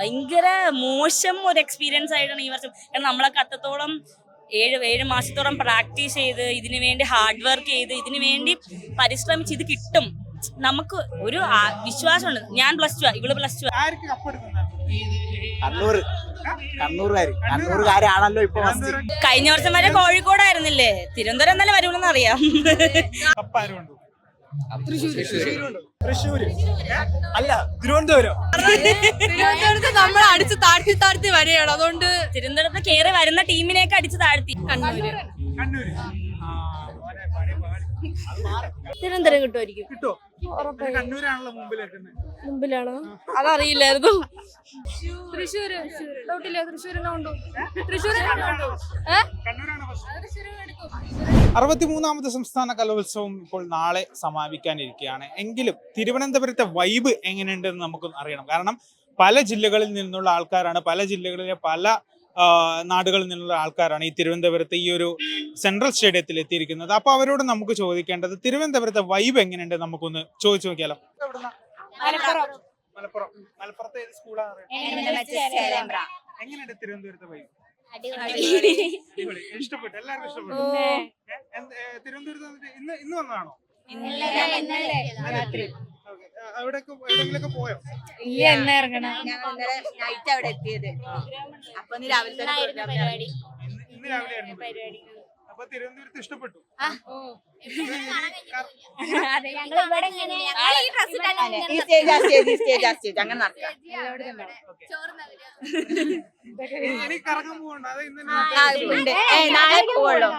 ഭയങ്കര മോശം ഒരു എക്സ്പീരിയൻസ് ആയിട്ടാണ് ഈ വർഷം. കാരണം നമ്മളെ അത്രത്തോളം ഏഴ് ഏഴ് മാസത്തോളം പ്രാക്ടീസ് ചെയ്ത് ഇതിനു വേണ്ടി ഹാർഡ് വർക്ക് ചെയ്ത് ഇതിനു വേണ്ടി പരിശ്രമിച്ച് ഇത് കിട്ടും. നമുക്ക് ഒരു വിശ്വാസമുണ്ട്. ഞാൻ പ്ലസ് ടു ഇവൾ പ്ലസ് ടു കണ്ണൂർ. കണ്ണൂർകാരാണല്ലോ ഇപ്പൊ കഴിഞ്ഞ വർഷം വരെ കോഴിക്കോടായിരുന്നില്ലേ? തിരുവനന്തപുരം തന്നെ വരുമെന്ന് അറിയാം. കപ്പ് ആരും കൊണ്ടു തൃശ്ശൂര്? അല്ല തിരുവനന്തപുരം. തിരുവനന്തപുരത്ത് നമ്മൾ അടിച്ച് താഴ്ത്തി താഴ്ത്തി വരികയാണ്. അതുകൊണ്ട് തിരുവനന്തപുരത്ത് കയറി വരുന്ന ടീമിനെയൊക്കെ അടിച്ച് താഴ്ത്തി. കണ്ണൂര്. കണ്ണൂര്. തിരുവനന്തപുരം കിട്ടുമായിരിക്കും. കിട്ടോ? കണ്ണൂരാണല്ലോ മുമ്പിലാണോ? അതറിയില്ലായിരുന്നു. തൃശ്ശൂര്. ഡൗട്ടില്ല തൃശ്ശൂരിനെ കൊണ്ടു കൊണ്ടു കണ്ണൂരാണ് അറുപത്തിമൂന്നാമത് സംസ്ഥാന കലോത്സവം ഇപ്പോൾ നാളെ സമാപിക്കാനിരിക്കുകയാണ്. എങ്കിലും തിരുവനന്തപുരത്തെ വൈബ് എങ്ങനെയുണ്ടെന്ന് നമുക്കൊന്ന് അറിയണം. കാരണം പല ജില്ലകളിൽ നിന്നുള്ള ആൾക്കാരാണ് പല ജില്ലകളിലെ പല നാടുകളിൽ നിന്നുള്ള ആൾക്കാരാണ് ഈ തിരുവനന്തപുരത്ത് ഈ ഒരു സെൻട്രൽ സ്റ്റേഡിയത്തിൽ എത്തിയിരിക്കുന്നത്. അപ്പൊ അവരോട് നമുക്ക് ചോദിക്കേണ്ടത് തിരുവനന്തപുരത്തെ വൈബ് എങ്ങനെയുണ്ട് നമുക്കൊന്ന് ചോദിച്ചു നോക്കിയാലോ? മലപ്പുറം. മലപ്പുറത്തെ ഏത് സ്കൂളാണ് എങ്ങനെയുണ്ട് തിരുവനന്തപുരത്തെ വൈബ്. ഇഷ്ടപ്പെട്ടു. എല്ലാവർക്കും ഇഷ്ടപ്പെട്ടു. തിരുവനന്തപുരത്ത് വന്നിട്ട് ഇന്ന് ഇന്ന് വന്നതാണോ? അവിടെയൊക്കെ എവിടെയെങ്കിലൊക്കെ പോയോ? ഇല്ല എന്നെ ഇറങ്ങണം. നൈറ്റ് അവിടെ എത്തിയത്. അപ്പൊ രാവിലെ തന്നെ program ഇന്ന് ഇന്ന് രാവിലെ ആയിരുന്നു പരിപാടി. അപ്പൊ തിരുവനന്തപുരത്ത് ഇഷ്ടപ്പെട്ടു. ഇനി കറങ്ങാൻ പോകണ്ട അത് ഇന്ന് നാളെ പോവുള്ളൂ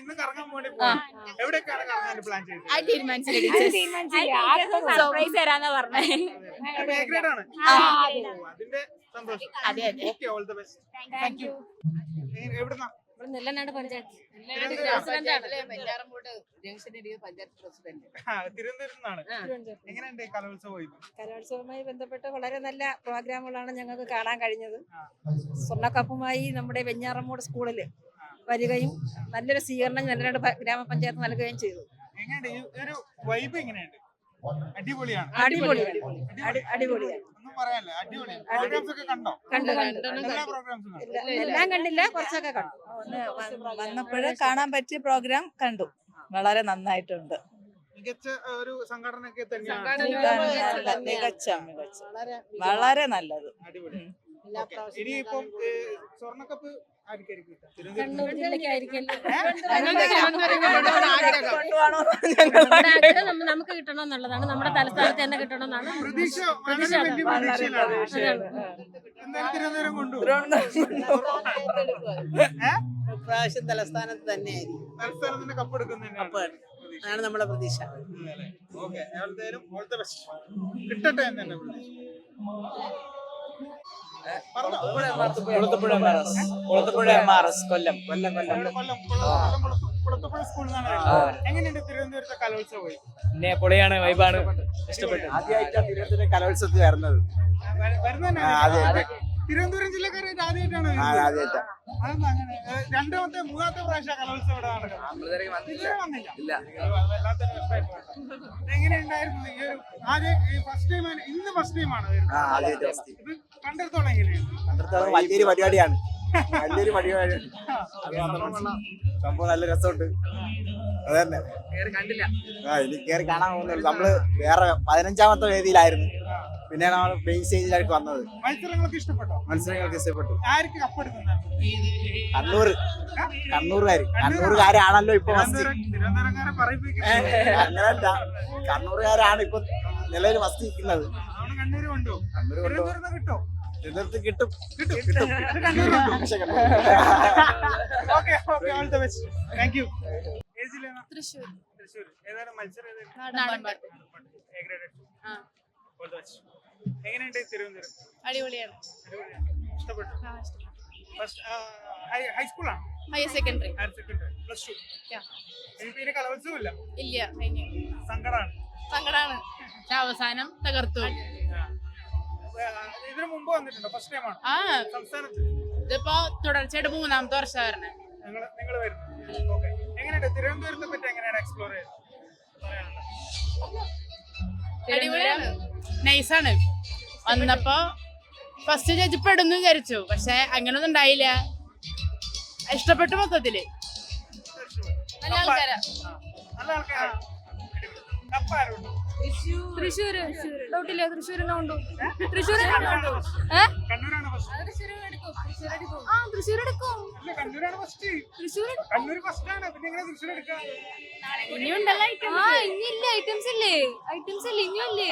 ഇന്ന് കറങ്ങാൻ വേണ്ടി പോകാം എവിടെയൊക്കെയാണ് കറങ്ങാൻ പ്ലാൻ ചെയ്തത്? തരാന്നാ പറഞ്ഞേ. ആണ്? ആ. അതിന്റെ സന്തോഷം. അതെ അതെ. Okay all the best thank you എവിടുന്നാ? നെല്ലനാട് പഞ്ചായത്ത്. എങ്ങനെയുണ്ട് കലോത്സവം കലോത്സവവുമായി ബന്ധപ്പെട്ട് വളരെ നല്ല പ്രോഗ്രാമുകളാണ് ഞങ്ങൾക്ക് കാണാൻ കഴിഞ്ഞത്. സ്വർണക്കപ്പുമായി നമ്മുടെ വെഞ്ഞാറമ്മൂട് സ്കൂളിൽ വരികയും നല്ലൊരു സ്വീകരണം നെല്ലനാട് ഗ്രാമപഞ്ചായത്ത് നൽകുകയും ചെയ്തു. എങ്ങനെയുണ്ട്? ഒരു വൈബ് എങ്ങനെയുണ്ട്? അടിപൊളിയാണ്. അടിപൊളിയാണ് അടിപൊളിയാണ്. ഒന്നും പറയാനില്ല. അടിപൊളിയാണ് പ്രോഗ്രാംസ് ഒക്കെ കണ്ടോ? കണ്ടു കണ്ടു. എല്ലാ കണ്ടില്ല കുറച്ചൊക്കെ കണ്ടു. വന്നപ്പോഴ് കാണാൻ പറ്റിയ പ്രോഗ്രാം കണ്ടു. വളരെ നന്നായിട്ടുണ്ട്. മികച്ച ഒരു സംഘടനയൊക്കെ തന്നെയാണ്. നല്ല മികച്ച മികച്ച. വളരെ നല്ലത്. ഇനിയിപ്പം സ്വർണക്കപ്പ് കണ്ണൂർ ജില്ലക്കായിരിക്കും നമുക്ക് കിട്ടണം എന്നുള്ളതാണ്. നമ്മുടെ തലസ്ഥാനത്ത് തന്നെ കിട്ടണം എന്നാണ് പ്രതീക്ഷ വളരെ വലിയ പ്രതീക്ഷയിലാണ്. എന്തായാലും തിരുവനന്തപുരം കൊണ്ടുപോകും ഏ? പ്രാവശ്യം തലസ്ഥാനത്ത് പ്രതീക്ഷ. അതാണ് നമ്മുടെ പ്രതീക്ഷ. ഓക്കെ എന്തായാലും ഓൾ ദ ബെസ്റ്റ് കിട്ടട്ടെ എന്ന് തന്നെ പ്രതീക്ഷ പറഞ്ഞോ. Kulathupuzha M R S Kulathupuzha M R S Kollam Kollam Kollam. ഇവിടെ കൊല്ലം. കൊല്ലം കൊല്ലം കുളത്തുപുഴ സ്കൂളിൽ എങ്ങനെയുണ്ട് തിരുവനന്തപുരത്തെ കലോത്സവം? പിന്നെ പൊളിയാണ് വൈബാണ് ഇഷ്ടപ്പെട്ടു. ആദ്യമായിട്ടാണ് തിരുവനന്തപുരം കലോത്സവത്തിൽ വരുന്നത്. തിരുവനന്തപുരം ജില്ലക്കാരായിട്ട് ആദ്യമായിട്ടാണ് രണ്ടാമത്തെ മൂന്നാമത്തെ പ്രാവശ്യം കലോത്സവം ഇവിടെ നടക്കുന്നത്. കഷ്ടമായിപ്പോയി. എങ്ങനെയുണ്ടായിരുന്നു ഈ ഒരു ആദ്യം ഫസ്റ്റ് ടൈം ഇന്ന് ഫസ്റ്റ് ടൈം കണ്ടിടത്തോളം എങ്ങനെയാണ് വലിയൊരു പരിപാടിയാണ്. വലിയൊരു പരിപാടിയാണ് അത് സംഭവം നല്ല രസമുണ്ട്. അതന്നെ. കണ്ടില്ല. ആ ഇനി കയറി കാണാൻ പോകുന്നില്ല നമ്മൾ വേറെ പതിനഞ്ചാമത്തെ വേദിയിലായിരുന്നു. പിന്നെ നമ്മൾ മെയിൻ സ്റ്റേജിലായിട്ട് വന്നത്. മത്സരങ്ങൾക്ക് ഇഷ്ടപ്പെട്ടോ? മത്സരങ്ങൾക്ക് ഇഷ്ടപ്പെട്ടു. ആർക്ക് കപ്പെടുക്കുന്നത് കണ്ണൂർ കണ്ണൂർകാര് കണ്ണൂർകാരാണല്ലോ ഇപ്പൊ അങ്ങനല്ല. കണ്ണൂർകാരാണ് ഇപ്പൊ നിലവിൽ മസ്തി തിരുവനന്തപുരത്ത് കിട്ടും? കിട്ടും. കിട്ടും okay okay all the best thank you ഏജിലേനാ Thrissur. Thrissur. ഏതാണ് മത്സരം. എങ്ങനെയുണ്ട് തിരുവനന്തപുരം? അടിപൊളിയാണ്. ഇഷ്ടപ്പെട്ടു? First ഹൈസ്കൂളാണ് higher secondary higher secondary plus two കലോത്സവം ഇല്ല ഇല്ല കഴിഞ്ഞു. സങ്കടമാണ് സങ്കടാണ്. അവസാനം തകർത്തു. ഇതിനു മുമ്പ് വന്നിട്ടുണ്ടോ. ഫസ്റ്റ് ടൈം ആണ്. ആ. സംസ്ഥാനത്ത്. ഇതിപ്പോ തുടർച്ചയായിട്ട് മൂന്നാമത്തെ വർഷം വരണേ നിങ്ങൾ നിങ്ങൾ വരുന്നത്. ഓക്കെ എങ്ങനെയുണ്ട്? തിരുവനന്തപുരത്തെ പറ്റി എങ്ങനെയാണ് എക്സ്പ്ലോർ ചെയ്തത്? അടിപൊളിയാണ് നൈസാണ് വന്നപ്പോ ഫസ്റ്റ് പെടുന്നു വിചാരിച്ചു. പക്ഷെ അങ്ങനൊന്നും ഉണ്ടായില്ല. ഇഷ്ടപ്പെട്ടു മൊത്തത്തിൽ. നല്ല ആൾക്കാരാ. നല്ല ആൾക്കാരാ തൃശ്ശൂര്. ഡൗട്ടില്ല കൊണ്ടു ആ തൃശ്ശൂർ എടുക്കും. കണ്ണൂരാണ് ഫസ്റ്റ്. തൃശ്ശൂർ കണ്ണൂർ ഫസ്റ്റ് ആണ്. പിന്നെ എങ്ങനെ തൃശ്ശൂർ എടുക്കുക ഇനിയുണ്ടല്ലോ ആ ഇനിയില്ല ഐറ്റംസ് ഇല്ലേ? ഐറ്റംസ് ഇല്ലേ ഇനിയും ഇല്ലേ?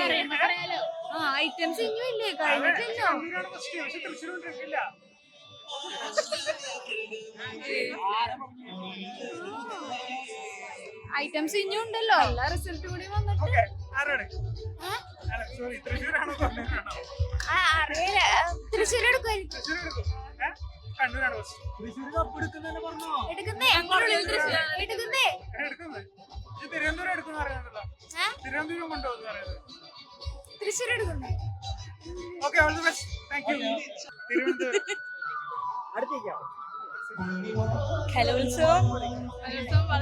ആ ഐറ്റംസ് ഇനിയും ഇല്ലേ? കഴിഞ്ഞിട്ടില്ല ഐറ്റംസ് ഇനിയും ഉണ്ടല്ലോ. എല്ലാ റിസൾട്ട് കൂടി വന്നിട്ട്. ഓക്കെ. ആരാണ്? സോറി തൃശ്ശൂരാണോ കണ്ണൂരാണോ? അറിയില്ല. തൃശ്ശൂർ എടുക്കുമായിരിക്കും തൃശ്ശൂർ എടുക്കും ഏ? കണ്ണൂരാണ് ഫസ്റ്റ് തൃശ്ശൂർ കപ്പ് എടുക്കുന്നതന്നെ പറഞ്ഞോ? എടുക്കുന്നേ. അങ്ങോട്ടുള്ള തൃശ്ശൂർ എടുക്കുന്നേ. എടുക്കുന്നത്. ഇത് തിരുവനന്തപുരം എടുക്കുന്ന പറയുന്നല്ലോ തിരുവനന്തപുരം കൊണ്ടുപോകുന്ന പറയുന്നത്? തൃശ്ശൂർ എടുക്കുന്നേ okay all the best thank you Thiruvananthapuram. കലോത്സവം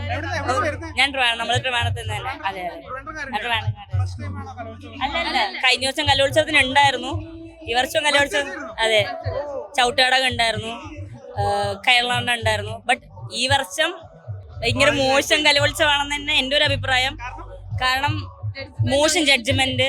എവിടുന്നാ? എവിടുന്നാ ഞാൻ നമ്മൾ ട്രിവാണത്തിൽ ട്രിവാണത്ത് നിന്ന് തന്നെ. അതെ അതെ. ട്രിവാണത്ത് ഫസ്റ്റ് ടൈം ആണോ കലോത്സവം അല്ല അല്ല കഴിഞ്ഞ ദിവസം കലോത്സവത്തിന് ഉണ്ടായിരുന്നു. ഈ വർഷം കലോത്സവം അതെ ചവിട്ടുകടക ഉണ്ടായിരുന്നു കയർലാണ്ട് ഉണ്ടായിരുന്നു. ബട്ട് ഈ വർഷം ഭയങ്കര മോശം കലോത്സവമാണെന്ന് തന്നെ എന്റെ ഒരു അഭിപ്രായം. കാരണം മോശം ജഡ്ജ്മെന്റ്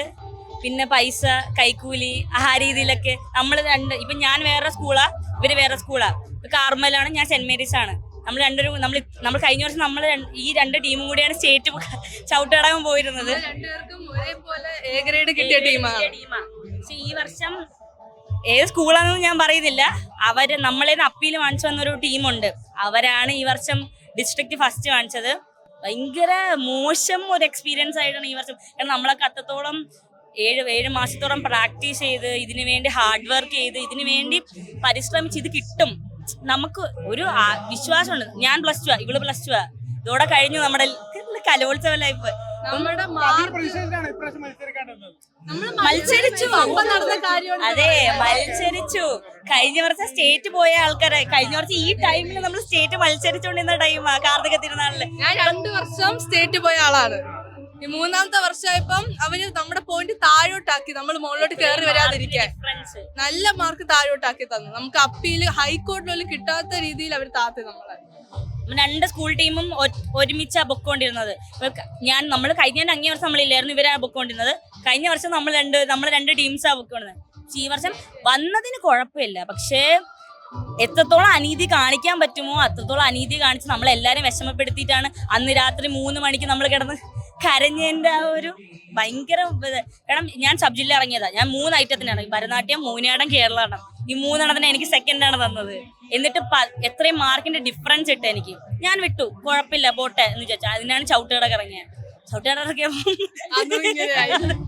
പിന്നെ പൈസ കൈക്കൂലി ആ രീതിയിലൊക്കെ നമ്മൾ രണ്ട് ഇപ്പൊ ഞാൻ വേറെ സ്കൂളാ ഇവർ വേറെ സ്കൂളാ കാർമലാണ് ഞാൻ സെന്റ് മേരീസ് ആണ്. നമ്മൾ രണ്ടൊരു നമ്മൾ നമ്മൾ കഴിഞ്ഞ വർഷം നമ്മൾ ഈ രണ്ട് ടീമും കൂടിയാണ് സ്റ്റേറ്റ് ചവിട്ടുകടകം പോയിരുന്നത്. കിട്ടിയ ടീമാണ് ടീമാ. പക്ഷെ ഈ വർഷം ഏത് സ്കൂളാണെന്ന് ഞാൻ പറയുന്നില്ല. അവർ നമ്മളേന്ന് അപ്പീൽ വാങ്ങിച്ചു വന്നൊരു ടീമുണ്ട് അവരാണ് ഈ വർഷം ഡിസ്ട്രിക്ട് ഫസ്റ്റ് വാങ്ങിച്ചത്. ഭയങ്കര മോശം ഒരു എക്സ്പീരിയൻസ് ആയിട്ടാണ് ഈ വർഷം. കാരണം നമ്മളൊക്കെ അത്രത്തോളം ഏഴ് ഏഴ് മാസത്തോളം പ്രാക്ടീസ് ചെയ്ത് ഇതിനു വേണ്ടി ഹാർഡ് വർക്ക് ചെയ്ത് ഇതിനു വേണ്ടി പരിശ്രമിച്ച് ഇത് കിട്ടും. നമുക്ക് ഒരു ആ- വിശ്വാസമുണ്ട്. ഞാൻ പ്ലസ് ടു ഇവൾ പ്ലസ് ടു ഇതോടെ കഴിഞ്ഞു നമ്മുടെ കലോത്സവ ലൈഫ് മത്സരിച്ചു. അതെ മത്സരിച്ചു. കഴിഞ്ഞ വർഷം സ്റ്റേറ്റ് പോയ ആൾക്കാരെ കഴിഞ്ഞ വർഷം ഈ ടൈമിൽ നമ്മൾ സ്റ്റേറ്റ് മത്സരിച്ചുകൊണ്ടിരുന്ന ടൈമാ കാർത്തിക തിരുനാളിൽ. ഞാൻ രണ്ടു വർഷം സ്റ്റേറ്റ് പോയ ആളാണ്. ഈ മൂന്നാമത്തെ വർഷമായപ്പം അവർ നമ്മുടെ പോയിന്റ് താഴോട്ടാക്കി നമ്മൾ മുകളിലോട്ട് കയറി വരാതിരിക്കാൻ. നല്ല മാർക്ക് താഴോട്ടാക്കി തന്നു. നമുക്ക് അപ്പീൽ ഹൈക്കോടതിയിൽ കിട്ടാത്ത രീതിയിൽ അവർ താത്തി നമ്മളെ. രണ്ട് സ്കൂൾ ടീമും ഒരുമിച്ച് പൊക്കോണ്ടിരുന്നത് ഞാൻ നമ്മൾ കഴിഞ്ഞ അങ്ങേ വർഷം നമ്മളില്ലായിരുന്നു ഇവരാ പൊക്കോണ്ടിരുന്നത് കഴിഞ്ഞ വർഷം നമ്മൾ രണ്ട് നമ്മൾ രണ്ട് ടീംസാ പൊക്കോണ്ടിരുന്നത് ഈ വർഷം വന്നതിന് കുഴപ്പമില്ല. പക്ഷേ എത്രത്തോളം അനീതി കാണിക്കാൻ പറ്റുമോ അത്രത്തോളം അനീതി കാണിച്ച് നമ്മളെല്ലാരും വിഷമപ്പെടുത്തിയിട്ടാണ് അന്ന് രാത്രി മൂന്ന് മണിക്ക് നമ്മൾ കിടന്ന് കരഞ്ഞതിന്റെ ആ ഒരു ഭയങ്കര കാരണം ഞാൻ സബ് ജില്ല ഇറങ്ങിയതാ. ഞാൻ മൂന്ന് ഐറ്റത്തിനാണ്. ഭരതനാട്യം മൂന്നാടം കേരളാടം. ഈ മൂന്നെണ്ണത്തിന് എനിക്ക് സെക്കൻഡ് ആണ് തന്നത്. എന്നിട്ട് എത്രയും മാർക്കിന്റെ ഡിഫറൻസ് ഇട്ട് എനിക്ക്. ഞാൻ വിട്ടു. കുഴപ്പമില്ല പോട്ടെ എന്ന് വിചാരിച്ചു. അതിനാണ് ചവിട്ടുകടക്ക് ഇറങ്ങിയത്. ചവിട്ടുകട ഇറങ്ങിയപ്പോൾ.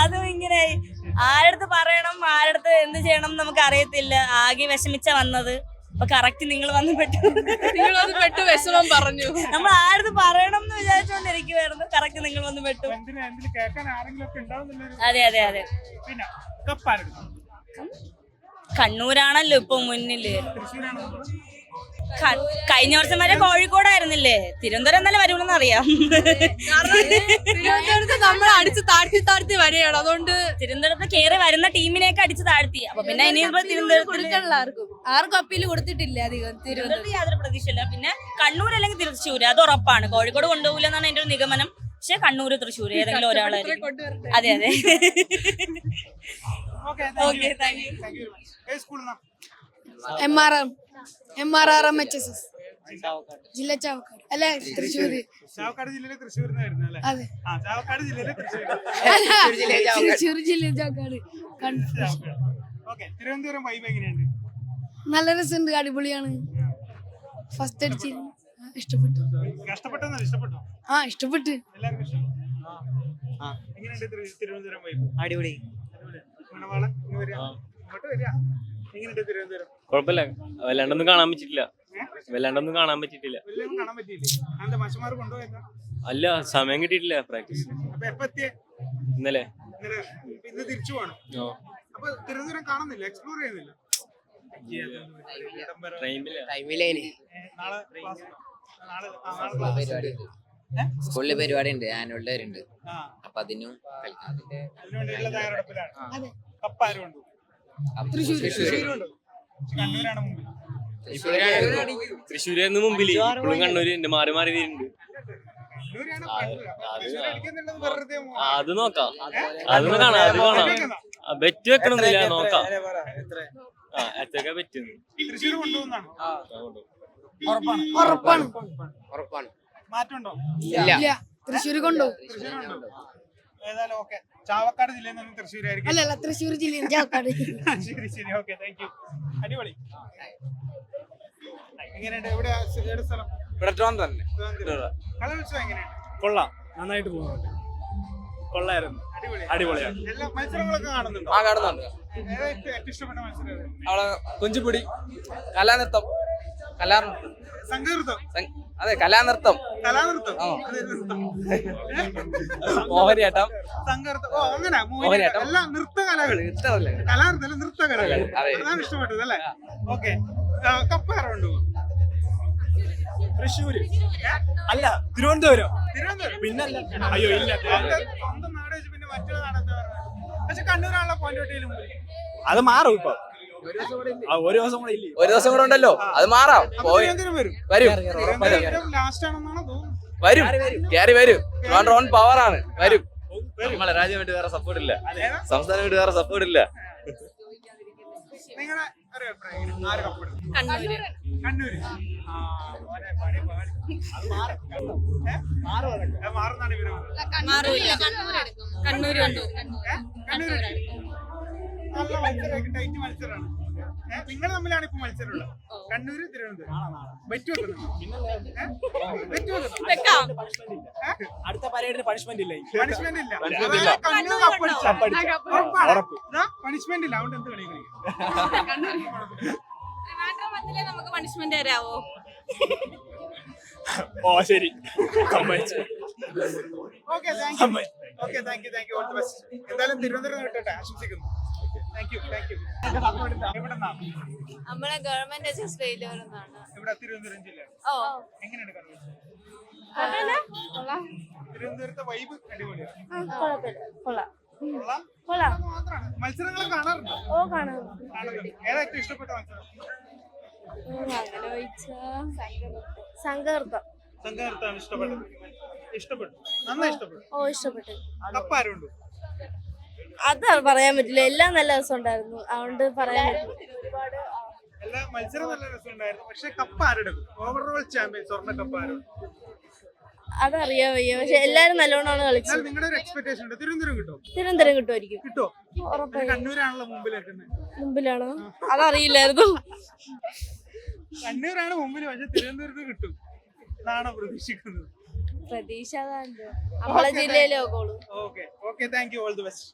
അതും ഇങ്ങനെയായി. ആരടുത്ത് പറയണം ആരടുത്ത് എന്ത് ചെയ്യണം നമുക്ക് അറിയത്തില്ല. ആകെ വിഷമിച്ച വന്നത്. അപ്പൊ കറക്റ്റ് നിങ്ങൾ വന്ന് പെട്ടു. പെട്ട് വിഷമം പറഞ്ഞു. നമ്മൾ ആരും പറയണം എന്ന് വിചാരിച്ചോണ്ടിരിക്കുവായിരുന്നു. കറക്റ്റ് നിങ്ങൾ വന്ന് പെട്ടു. അതെ അതെ അതെ. കണ്ണൂരാണല്ലോ ഇപ്പൊ മുന്നിൽ. കഴിഞ്ഞ വർഷം വരെ കോഴിക്കോടായിരുന്നില്ലേ തിരുവനന്തപുരം എന്നാലും വരുമെന്ന് അറിയാം. കാരണം തിരുവനന്തപുരത്ത് നമ്മൾ അടിച്ച് താഴ്ത്തി താഴ്ത്തി വരികയാണ്. അതുകൊണ്ട് തിരുവനന്തപുരത്ത് കയറി വരുന്ന ടീമിനെയൊക്കെ അടിച്ച് താഴ്ത്തി. അപ്പൊ പിന്നെ ഇനി തിരുവനന്തപുരത്ത് ആർക്കും അപ്പീൽ കൊടുത്തിട്ടില്ല അധികം? തിരുവനന്തപുരത്ത് യാതൊരു പ്രതീക്ഷയില്ല. പിന്നെ കണ്ണൂർ അല്ലെങ്കിൽ തൃശ്ശൂർ അത് ഉറപ്പാണ്. കോഴിക്കോട് കൊണ്ടുപോകില്ല എന്നാണ് എന്റെ ഒരു നിഗമനം. പക്ഷെ കണ്ണൂർ തൃശ്ശൂർ ഏതെങ്കിലും ഒരാളായിരിക്കും. അതെ അതെ. Okay. Thank you M R M M R R M H S S ജില്ല ചാവക്കാട്. അല്ല? തൃശ്ശൂര്. ചാവക്കാട് ജില്ലയിലെ അല്ലേ? അതെ. ആ ചാവക്കാട് ജില്ലയിലെ തൃശ്ശൂർ തൃശ്ശൂർ ജില്ല Chavakkad. Confusion okay Thiruvananthapuram vibe എങ്ങനെയുണ്ട്? നല്ല രസമുണ്ട് അടിപൊളിയാണ്. ഫസ്റ്റ് അടിച്ച്. ഇഷ്ടപ്പെട്ടു. കഷ്ടപ്പെട്ടെന്നല്ല ഇഷ്ടപ്പെട്ടോ? ആ ഇഷ്ടപ്പെട്ട്. അടിപൊളി. കുഴപ്പമില്ല. വല്ലാണ്ടൊന്നും കാണാൻ പറ്റിട്ടില്ല വല്ലാണ്ടൊന്നും കാണാൻ പറ്റിട്ടില്ല അല്ല സമയം കിട്ടിട്ടില്ല പ്രാക്ടീസ് ഇന്നലെ. ഇന്നലെ. ഇന്ന് തിരിച്ചു പോകണം തിരുവനന്തപുരം കാണുന്നില്ല എക്സ്പ്ലോർ ചെയ്യുന്നില്ല? ടൈമിലേനി നാളെ പരിപാടി ഉണ്ട്? പരിപാടി ഉണ്ട്. ആനുവൽ ഡേ ഉണ്ട്. ആ. അപ്പൊ അതിനും മുമ്പിൽ തൃശ്ശൂരായിരുന്നു മുമ്പിൽ. ഇപ്പോഴും കണ്ണൂര് ഉണ്ട് മാറി മാറി തീരുന്നുണ്ട് അത് നോക്കാം അത് നോക്കാം. അതൊന്ന് കാണാം അത് കാണാം ബെറ്റ് വെക്കണമെന്നില്ല നോക്കാം. ആ പറ്റും. തൃശ്ശൂർ കൊണ്ടുപോകുന്നതാണ്? ഉറപ്പാണ്. ഉറപ്പാണ്. മാറ്റമുണ്ടോ? ഇല്ല. തൃശ്ശൂർ കൊണ്ടുപോകും. തൃശ്ശൂരുണ്ടോ ഏതായാലും ഓക്കെ. ചാവക്കാട് ജില്ലയിൽ നിന്ന് തൃശ്ശൂരായിരിക്കും. അല്ല അല്ല തൃശ്ശൂർ ജില്ലയിൽ ചാവക്കാട് ശരി ശരി ഓക്കെ താങ്ക് യു അടിപൊളി. എങ്ങനെയുണ്ട്? എവിടെയാ എവിടെ സ്ഥലം? ഇവിടെ തന്നെ. തിരുവനന്തപുരം. കലോത്സവം എങ്ങനെയുണ്ട്? കൊള്ളാം. നന്നായിട്ട് പോകുന്നുണ്ട് കൊള്ളായിരുന്നു. അടിപൊളിയാണ്. എല്ലാ മത്സരങ്ങളൊക്കെ കാണുന്നുണ്ടോ? ആ കാണുന്നുണ്ട്. ഏതാ ഏറ്റവും ഏറ്റവും ഇഷ്ടപ്പെട്ട മത്സരം? ഏതാ? അവളെ കുഞ്ചുപിടി കലാനൃത്തം കലാനൃത്തം സം- അതെ കലാനൃത്തം. കലാനൃത്തം? ആ. അത് നൃത്തം. മോഹനിയാട്ടം. സംഗീതം. ഓ അങ്ങനെ. മോഹിനിയാട്ടം. എല്ലാം നൃത്തകലകൾ. ഇഷ്ടമല്ലേ കലാനൃത്തം അല്ല നൃത്തകലകൾ അതെ. അതാണ് ഇഷ്ടപ്പെട്ടത് അല്ലേ? ഓക്കെ. കപ്പാറുണ്ടോ തൃശ്ശൂര്. അല്ല തിരുവനന്തപുരം. തിരുവനന്തപുരം. പിന്നല്ല. അയ്യോ ഇല്ല. പക്ഷെ കണ്ണൂരാണല്ലോ പോയിന്റ് മുമ്പിൽ അത് മാറും ഇപ്പൊ. ആ, ഒരു ദിവസം കൂടെ ഇല്ലേ? ഒരു ദിവസം കൂടെ ഉണ്ടല്ലോ. അത് മാറാം. വരും. വരും. ലാസ്റ്റ് ആണെന്നാണ് തോന്നുന്നത്. വരും. കേറി വരും. ഓൺ പവർ ആണ്. വരും. നമ്മളെ രാജ്യം വേണ്ടി വേറെ സപ്പോർട്ട് ഇല്ല? സംസ്ഥാനം വേണ്ടി വേറെ സപ്പോർട്ട് ഇല്ല. കണ്ണൂര്. കണ്ണൂര്. മാറൂല കണ്ണൂര് കണ്ണൂര് ഏ? കണ്ണൂര് നല്ല മത്സരമൊക്കെ ടൈറ്റ് മത്സരമാണ് നിങ്ങൾ തമ്മിലാണ് ഇപ്പൊ മത്സരമുള്ളത്. കണ്ണൂര് തിരുവനന്തപുരം. അടുത്ത പരേഡിന് പണിഷ്മെന്റ് ഇല്ല? പണിഷ്മെന്റ് ഇല്ല. പണിഷ്മെന്റ് ഇല്ല. അതുകൊണ്ട് എന്ത് കളി കളിക്കും? നമുക്ക് പണിഷ്മെന്റ് തരാവോ? ഓ ശരി. Okay thank you okay thank you thank you all the best എന്തായാലും തിരുവനന്തപുരം കിട്ടട്ടെ. ആശംസിക്കുന്നു. നമ്മളെ ഗവൺമെന്റ് എച്ച് എസ് ഫെയിലിയർ ഇവിടെ തിരുവനന്തപുരം ജില്ല ഓ. എങ്ങനെയുണ്ട് കണ്ണൂർ തിരുവനന്തപുരത്തെ വൈബ് അടിപൊളിയാണ്. മത്സരങ്ങൾ കാണാറുണ്ടോ? ഓ കാണാറുണ്ട്. കാണുന്നുണ്ട് ഏതാ ഏറ്റവും ഇഷ്ടപ്പെട്ട മത്സരം? സംഘർത്തം സംഘനൃത്തമാണ് ഇഷ്ടപ്പെട്ടത്. ഇഷ്ടപ്പെട്ടു. നന്നായി ഇഷ്ടപ്പെട്ടു. ഓ ഇഷ്ടപ്പെട്ടു. കപ്പാരുണ്ട്? അത് പറയാൻ പറ്റില്ല. എല്ലാം നല്ല രസം ഉണ്ടായിരുന്നു അതുകൊണ്ട് പറയാൻ പറ്റില്ല. എല്ലാ മത്സരം നല്ല രസമുണ്ടായിരുന്നു. പക്ഷെ കപ്പ് ആരെടുക്കും ഓവറോൾ ചാമ്പ്യൻ സ്വർണ കപ്പ് ആരും? അതറിയാൻ വയ്യ. പക്ഷെ എല്ലാരും നല്ലോണമാണ് കളിച്ചത്. നിങ്ങളുടെ ഒരു എക്സ്പെക്ടേഷൻ ഉണ്ട്. തിരുവനന്തപുരം കിട്ടും തിരുവനന്തപുരം കിട്ടുമായിരിക്കും. കിട്ടോ കണ്ണൂരാണല്ലോ മുമ്പിലാണോ? അതറിയില്ലായിരുന്നു. കണ്ണൂരാണ് മുമ്പിൽ പക്ഷെ തിരുവനന്തപുരത്ത് കിട്ടും. എന്നാണ് പ്രതീക്ഷിക്കുന്നത്? പ്രതീക്ഷ നമ്മളെ ജില്ലയിലെ നോക്കോളൂ okay okay thank you all the best